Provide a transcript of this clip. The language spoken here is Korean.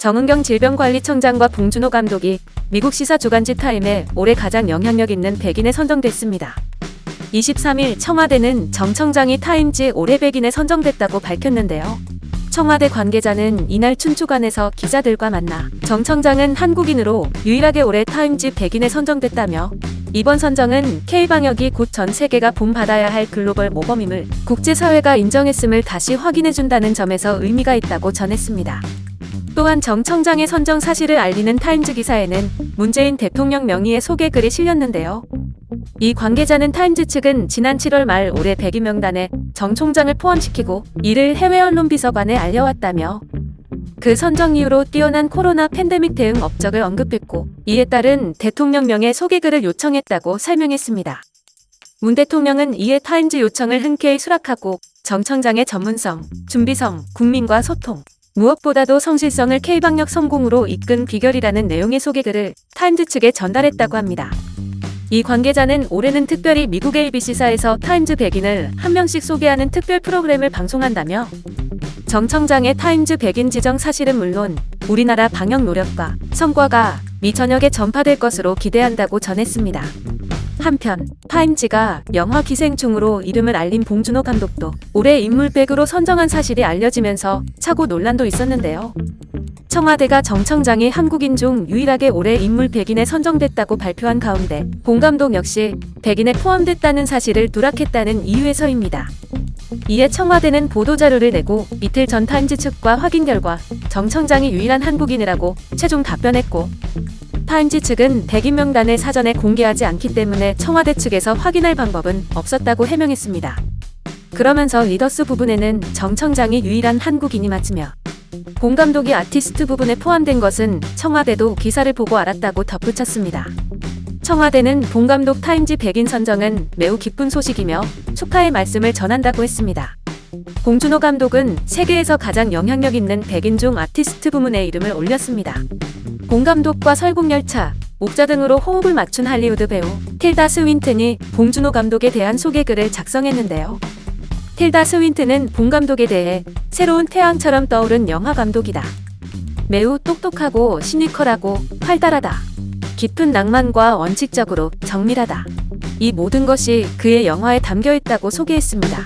정은경 질병관리청장과 봉준호 감독이 미국 시사 주간지 타임에 올해 가장 영향력 있는 백인에 선정됐습니다. 23일 청와대는 정 청장이 타임지 올해 백인에 선정됐다고 밝혔는데요. 청와대 관계자는 이날 춘추관에서 기자들과 만나 정 청장은 한국인으로 유일하게 올해 타임지 백인에 선정됐다며 이번 선정은 K방역이 곧 전 세계가 본받아야 할 글로벌 모범임을 국제사회가 인정했음을 다시 확인해준다는 점에서 의미가 있다고 전했습니다. 또한 정 청장의 선정 사실을 알리는 타임즈 기사에는 문재인 대통령 명의의 소개 글이 실렸는데요. 이 관계자는 타임즈 측은 지난 7월 말 올해 100인 명단에 정 총장을 포함시키고 이를 해외 언론 비서관에 알려왔다며 그 선정 이후로 뛰어난 코로나 팬데믹 대응 업적을 언급했고 이에 따른 대통령명의 소개글을 요청했다고 설명했습니다. 문 대통령은 이에 타임즈 요청을 흔쾌히 수락하고 정 청장의 전문성, 준비성, 국민과 소통, 무엇보다도 성실성을 K방역 성공으로 이끈 비결이라는 내용의 소개글을 타임즈 측에 전달했다고 합니다. 이 관계자는 올해는 특별히 미국 ABC사에서 타임즈 백인을 한 명씩 소개하는 특별 프로그램을 방송한다며 정 청장의 타임즈 백인 지정 사실은 물론 우리나라 방역 노력과 성과가 미 전역에 전파될 것으로 기대한다고 전했습니다. 한편 타임지가 영화 기생충으로 이름을 알린 봉준호 감독도 올해 인물백으로 선정한 사실이 알려지면서 차고 논란도 있었는데요. 청와대가 정 청장이 한국인 중 유일하게 올해 인물 100인에 선정됐다고 발표한 가운데 봉 감독 역시 100인에 포함됐다는 사실을 누락했다는 이유에서입니다. 이에 청와대는 보도자료를 내고 이틀 전 타임즈 측과 확인 결과 정 청장이 유일한 한국인이라고 최종 답변했고 타임지 측은 100인 명단을 사전에 공개하지 않기 때문에 청와대 측에서 확인할 방법은 없었다고 해명했습니다. 그러면서 리더스 부분에는 정 청장이 유일한 한국인이 맞으며 봉 감독이 아티스트 부분에 포함된 것은 청와대도 기사를 보고 알았다고 덧붙였습니다. 청와대는 봉 감독 타임지 100인 선정은 매우 기쁜 소식이며 축하의 말씀을 전한다고 했습니다. 봉준호 감독은 세계에서 가장 영향력 있는 100인 중 아티스트 부문에 이름을 올렸습니다. 봉 감독과 설국열차, 옥자 등으로 호흡을 맞춘 할리우드 배우 틸다 스윈튼이 봉준호 감독에 대한 소개글을 작성했는데요. 틸다 스윈튼은 봉 감독에 대해 새로운 태양처럼 떠오른 영화 감독이다. 매우 똑똑하고 시니컬하고 활달하다. 깊은 낭만과 원칙적으로 정밀하다. 이 모든 것이 그의 영화에 담겨 있다고 소개했습니다.